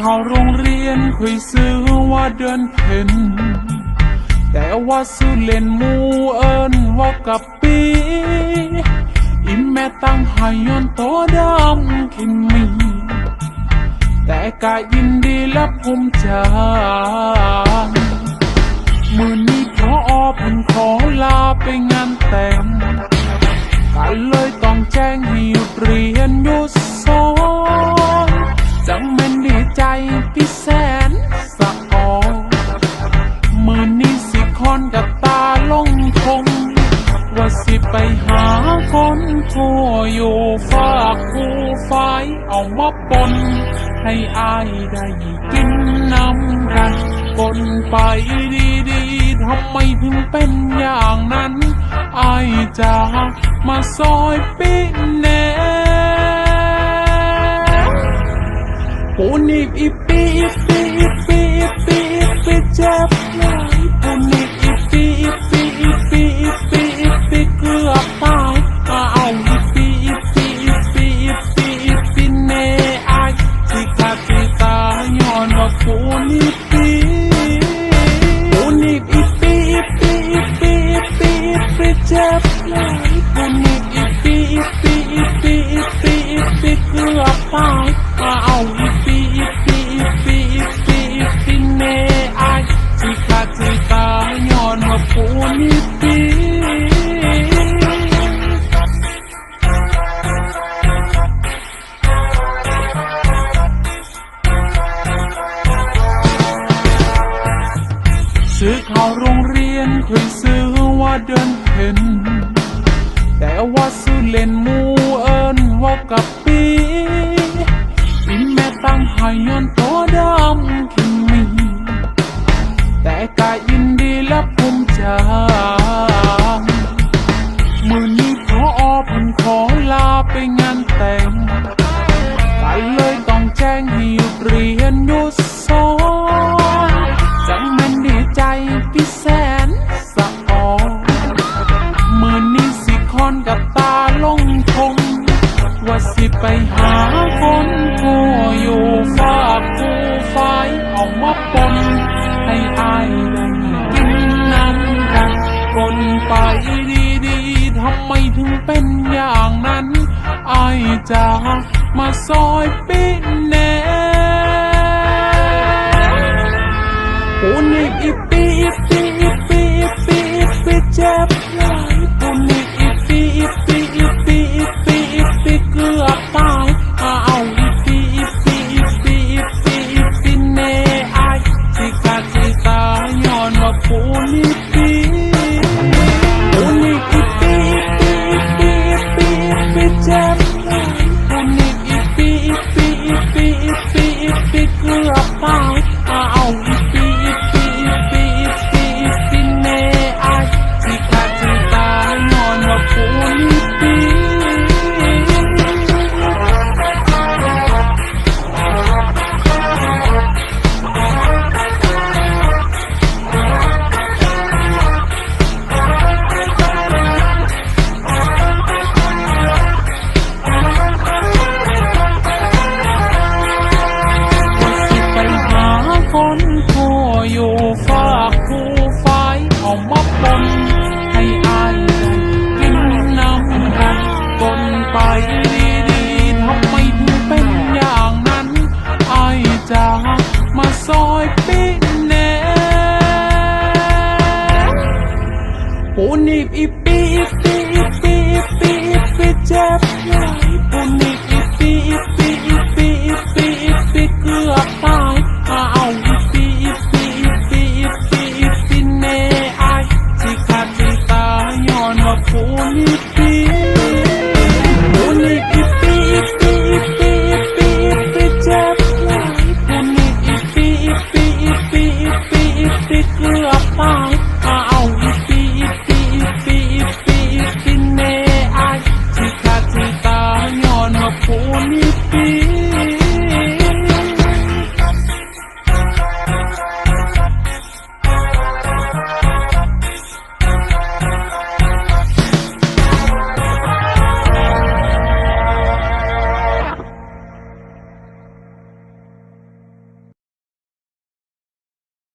ซื้อข้าวโรงเรียนคุยซื้อว่าเดือนเพ็ญแต่ว่าซื้อเล่นมูเอิญว่ากับปีอิมแม่ตั้งห้ย้อนโตดำขินมี แต่กายินดีและภูมิใจมือนี้พออพิ่นขอลาไปง อามาปนให้อายได้กินน้ำกันปนไปดีๆทำไมถึงเป็นอย่างนั้นอายจะมาซอยปีแน่ปูนิบอีปีอีปีอีปีอีปีอีปีเจ็บ อีปีอีปีอีปีอีปีอีปีเกือบตายมาเอาอีปีอีปีอีปีอีปีอีปีเน่อายสิขาดสิตายย้อนว่าปูนิบปีซื้อข้าวโรงเรียนเคยซื้อว่าเดือนเพ็ญ แต่ว่าสู้เล่นมูเอ หาคนกูอยู่ฝากกูไฟออกมาปนให้อายได้กินน้ำกันคนไปดีๆทำไมถึงเป็นอย่างนั้นอายจะมาซอยปีแน่ปูนิบอีปีอีปีอีปีอีปีเจ็บ Bonnie